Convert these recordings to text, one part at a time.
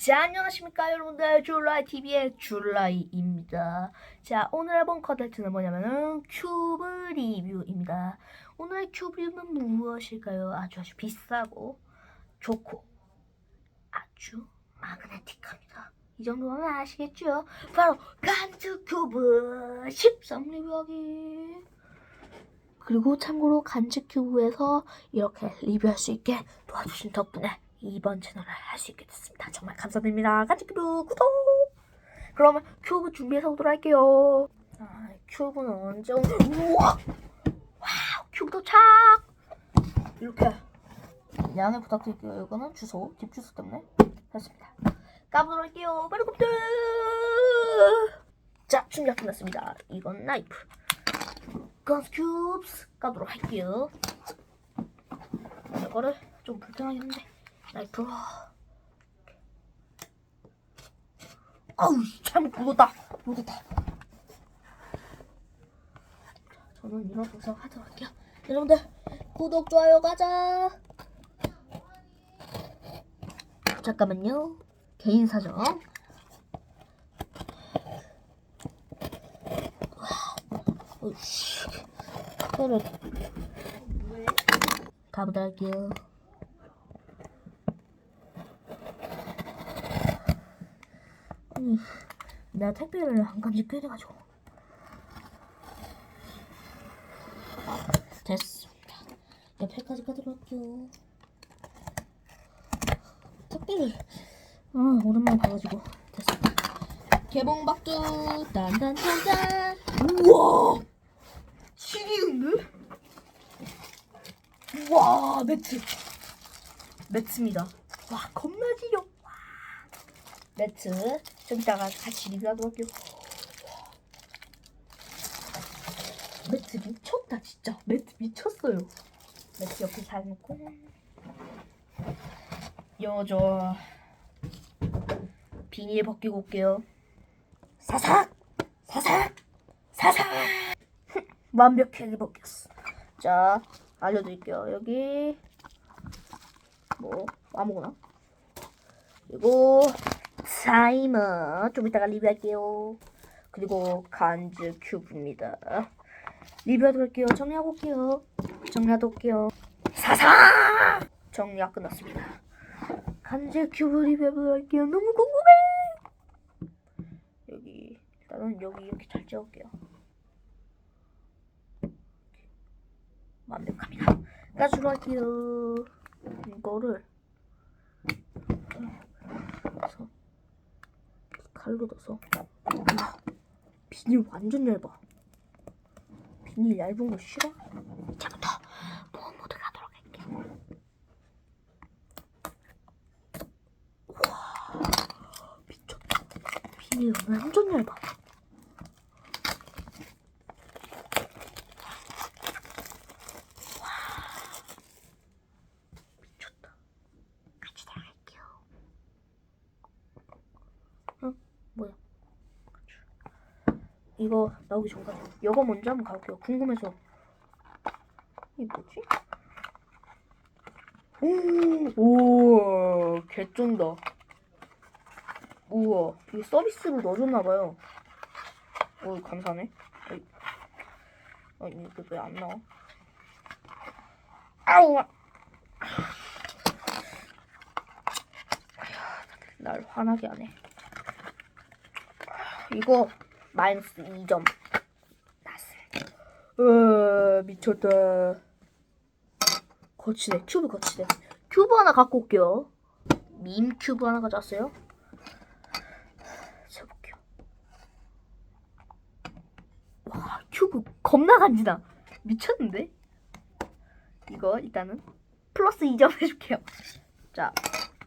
자, 안녕하십니까 여러분들 줄라이 TV의 줄라이입니다. 자, 오늘 해본 컨텐츠는 뭐냐면은 큐브 리뷰입니다. 오늘의 큐브 리뷰는 무엇일까요? 아주 아주 비싸고 좋고 아주 마그네틱합니다. 이 정도는 아시겠죠? 바로 간즈 큐브 13 리뷰하기. 그리고 참고로 간즈 큐브에서 이렇게 리뷰할 수 있게 도와주신 덕분에 이번 채널을 할 수 있게 됐습니다. 정말 감사드립니다. 큐브 구독! 그러면 큐브 준비해서 오도록 할게요. 아, 큐브는 언제 오는 우와! 와우, 큐브 도착! 이렇게 양해 부탁드릴게요. 이거는 주소, 집 주소 때문에 됐습니다. 까보도록 할게요. 빠르급들! 자, 준비가 끝났습니다. 이건 나이프. 건스 큐브스 까도록 할게요. 이거를 좀 불편하긴 한데 나이프로. 아우 잘못 묻었다. 묻었다. 저는 이런 분석 하도록 할게요. 여러분들 구독 좋아요 가자. 잠깐만요. 개인 사정. 오씨. 그래. 가보다 할게요. 아니, 내가 택배를 한 간지 꽤 돼가지고. 됐습니다. 옆에까지 할게요. 택배를, 아, 오랜만에 봐가지고. 됐습니다. 개봉박두, 딴딴딴딴. 우와! 치기인데? 와, 매트. 매트입니다. 와, 겁나 지려. 와. 매트. 좀 이따가 같이 리뷰하도록 할게요. 매트 미쳤다, 진짜. 매트 미쳤어요. 매트 옆에 잘 놓고. 여저 비닐 벗기고 올게요. 사삭! 사삭! 사삭! 완벽하게 벗겼어. 자, 알려드릴게요. 여기 뭐 아무거나 그리고 사이머 좀 이따가 리뷰할게요. 그리고 간즈 큐브입니다. 리뷰하도록 할게요. 정리하고 올게요. 정리하도록 올게요. 사사! 정리가 끝났습니다. 간즈 큐브 리뷰하도록 할게요. 너무 궁금해! 여기 일단은 여기 이렇게 잘 찍을게요. 완벽합니다. 까주로 할게요. 이거를 그래서 칼로 넣어서 와, 비닐 완전 얇아. 비닐 얇은 거 싫어? 이제부터 모험 모드 가도록 할게요. 와 미쳤다. 비닐 완전 얇아. 미쳤다. 같이 나갈게요. 응? 뭐야? 이거 나오기 전까지 이거 먼저 한번 가볼게요. 궁금해서. 이게 뭐지? 오, 오, 개쩐다. 우와, 이게 서비스로 넣어줬나봐요. 오, 감사하네. 어이. 아니, 이거 왜 안 나와? 아우! 날 화나게 하네. 이거 마이너스 2점 났어. 으 미쳤다. 거치대 큐브 거치대. 큐브 하나 갖고 올게요. 밈 큐브 하나 가져왔어요. 재볼게요. 와 큐브 겁나 간지나. 미쳤는데? 이거 일단은 플러스 2점 해줄게요. 자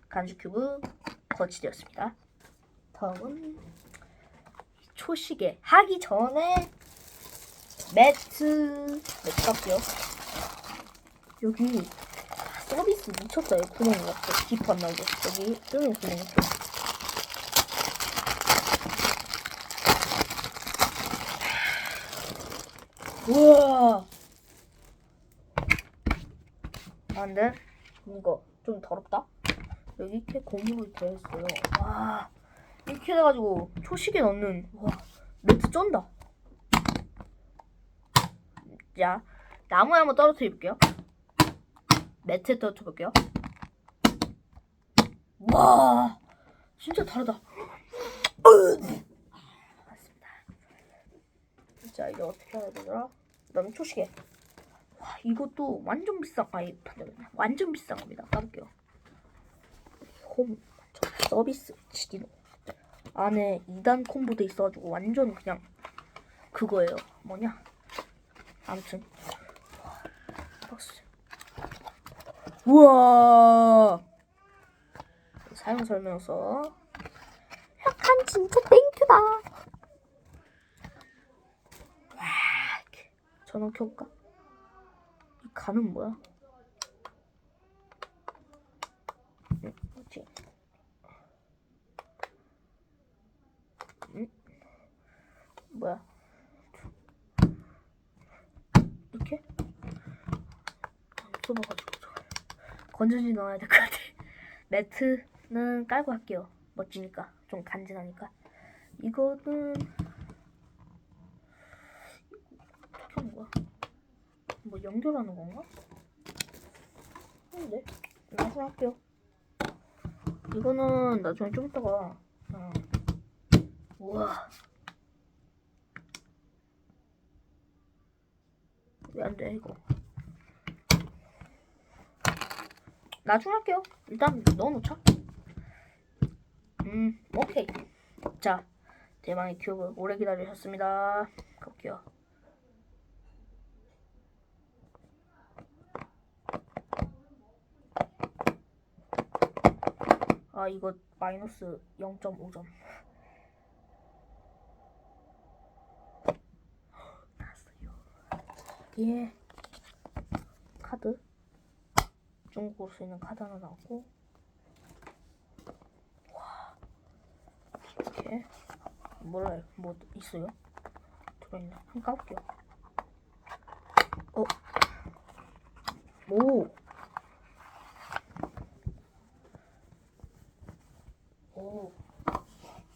간주 큐브 거치되었습니다. 다음은 초시계 하기 전에 매트 매트 갈게요. 여기 서비스 미쳤다. 여기 구멍이 없어. 깊안 나오고 여기 뚫는 구멍이 있어. 우와. 아, 근데 이거 좀 더럽다. 여기 이렇게 고무로 되어 있어요. 와 이렇게 돼가지고 초식에 넣는 와 매트 쩐다. 자 나무에 한번 떨어뜨려 볼게요. 매트에 떨어뜨려 볼게요. 와 진짜 다르다. 맞습니다. 자 이제 어떻게 해야 되더라? 그다음에 초시계. 와 이것도 완전 비싼 아니 완전 비싼 겁니다. 까볼게요. 홈저 서비스 치디노 안에 2단 콤보도 있어가지고 완전 그냥 그거예요. 뭐냐? 아무튼 와, 박스. 우와 사용 설명서 약간 진짜 땡큐다. 와, 전원 켜볼까? 이 간은 뭐야? 응, 뭐지? 응? 뭐야? 이렇게? 좁아가지고 건전지 넣어야 될 것 같아. 매트는 깔고 할게요. 멋지니까 좀 간지나니까. 이거는 어떻게 하는 거야? 뭐 연결하는 건가? 근데 나중에 할게요. 이거는 나중에 좀 이따가 어. 우와 왜 안 돼 이거. 나중에 할게요. 일단 넣어놓자. 음 오케이. 자 대망의 큐브 오래 기다리셨습니다. 갈게요. 아 이거 마이너스 0.5점 나왔어요 예 카드 중국어로 쓰이는 카드 하나 나왔고 와 이렇게 해? 뭐 있어요? 들어있나? 한번 까볼게요 어? 오! 오,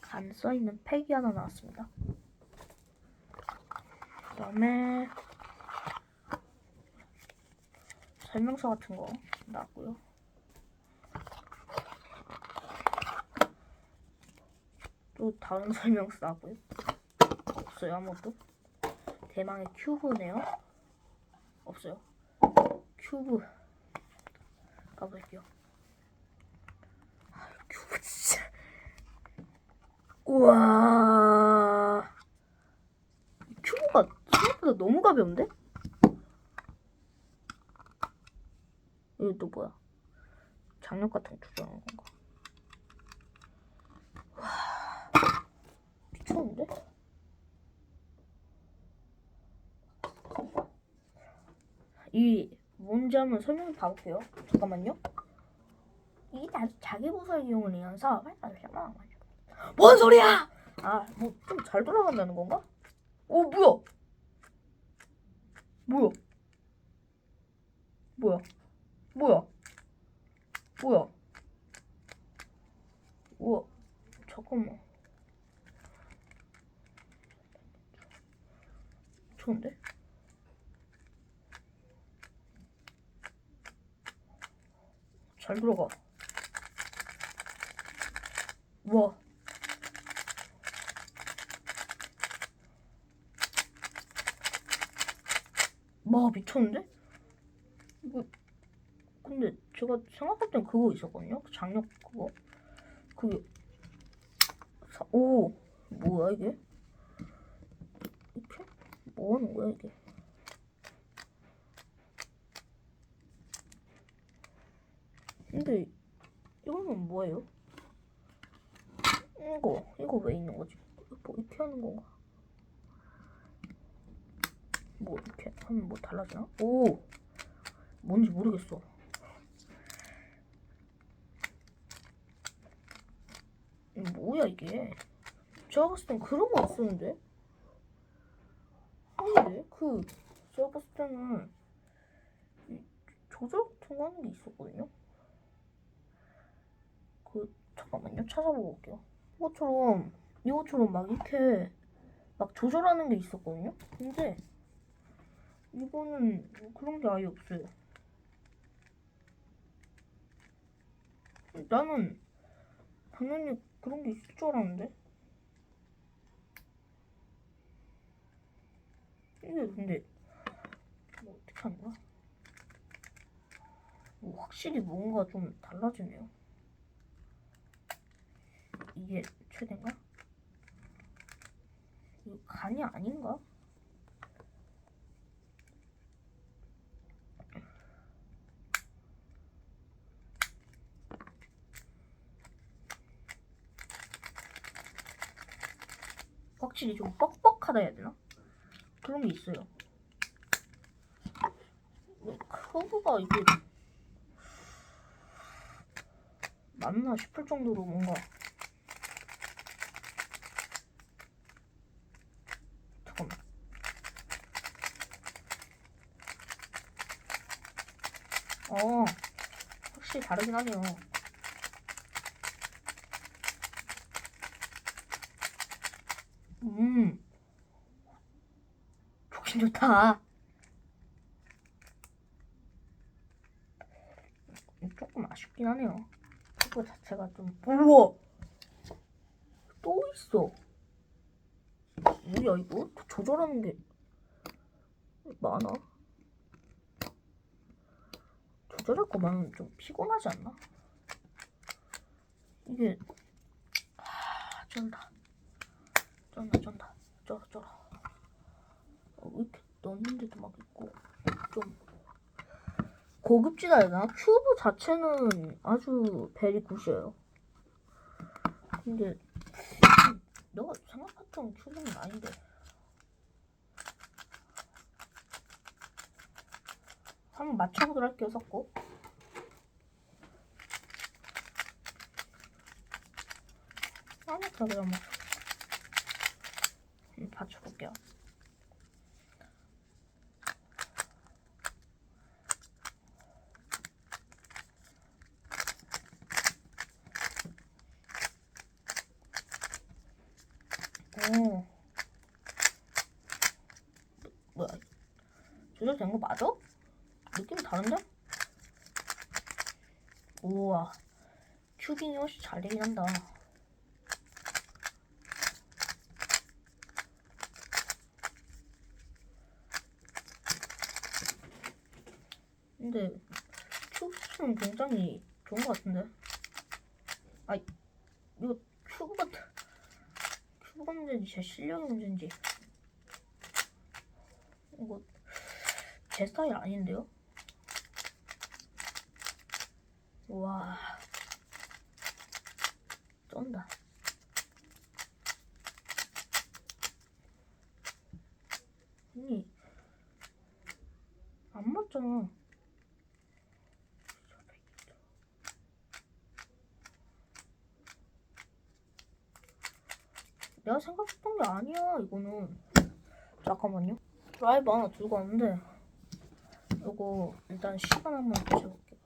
간 써있는 팩이 하나 나왔습니다. 그 다음에 설명서 같은 거 나왔고요. 또 다른 설명서 나왔고요. 없어요 아무것도. 대망의 큐브네요. 없어요. 큐브 가볼게요. 아, 큐브 진짜. 우와. 큐브가 생각보다 너무 가벼운데? 이거 또 뭐야? 장력 같은 거 조절하는 건가? 와. 미쳤는데? 이 뭔지 한번 설명 봐볼게요. 잠깐만요. 이게 다 자기 보살 이용을 사업. 뭔 소리야? 아, 뭐 좀 잘 돌아간다는 건가? 오, 뭐야? 뭐야? 뭐야? 뭐야? 뭐야? 우와, 잠깐만. 좋은데? 잘 들어가. 우와. 와 미쳤는데? 이거 근데 제가 생각할 땐 그거 있었거든요. 그 장력 그거. 그게 사, 오 뭐야 이게? 이렇게? 뭐 하는 거야 이게? 근데 이거는 뭐예요? 이거 이거 왜 있는 거지? 뭐 이렇게 하는 건가? 뭐 이렇게 하면 뭐 달라지나? 오 뭔지 모르겠어. 이게 뭐야 이게? 제가 봤을 땐 그런 거 없었는데? 아닌데? 그 제가 봤을 때는 이 조절 같은 거 하는 게 있었거든요? 잠깐만요. 찾아보고 올게요. 이것처럼 이것처럼 막 이렇게 막 조절하는 게 있었거든요. 근데 이거는 그런 게 아예 없어요. 나는 당연히 그런 게 있을 줄 알았는데. 이게 근데 뭐 어떻게 하는 거야? 뭐 확실히 뭔가 좀 달라지네요. 이게 최대인가? 이거 간이 아닌가? 확실히 좀 뻑뻑하다 해야 되나? 그런 게 있어요. 커브가 이게 맞나 싶을 정도로 뭔가 잠깐만 어 확실히 다르긴 하네요 음 좋긴 좋다 조금 아쉽긴 하네요. 그거 자체가 좀 우와 또 있어. 뭐야 이거? 조절하는 게 많아? 조절할 거 많으면 좀 피곤하지 않나? 이게 하 쩐다. 쩐다 쩐다. 쩔어 쩔어 어, 이렇게 넣는 데도 막 있고 좀 고급지다 해야 되나? 큐브 자체는 아주 베리 굿이에요. 근데 음, 내가 생각했던 큐브는 아닌데. 한번 맞춰보도록 할게요, 섞고. 아무튼 그냥 뭐. 음, 맞춰볼게요. 오. 뭐야? 조절된 거 맞아? 느낌 다른데? 우와. 큐빙이 훨씬 잘 되긴 한다. 근데 큐브는 굉장히 좋은 것 같은데? 아, 이거 큐브 같은 큐브가 문제인지 제 실력이 문제인지. 이거 제 스타일 아닌데요? 와. 쩐다. 아니. 안 맞잖아 내가 생각했던 게 아니야 이거는. 잠깐만요. 드라이브 하나 들고 왔는데 이거 일단 시간 한번 보셔볼게요.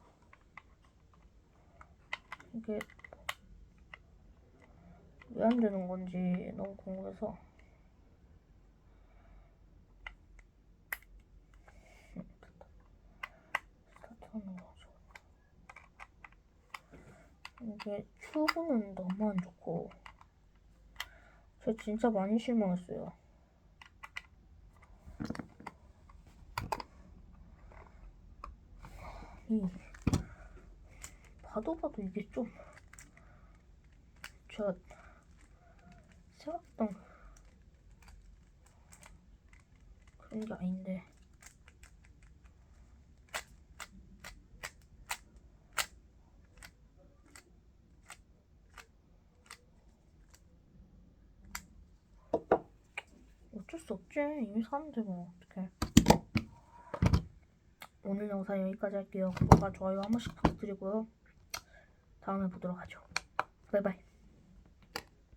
이게 왜 안 되는 건지 너무 궁금해서. 이게 튜브는 너무 안 좋고 저 진짜 많이 실망했어요. 이 봐도 봐도 이게 좀 제가 생각했던 그런 게 아닌데 어쩔 수 없지. 이미 사는데 뭐 어떡해. 오늘 영상 여기까지 할게요. 구독과 좋아요 한 번씩 부탁드리고요. 다음에 보도록 하죠. 바이바이.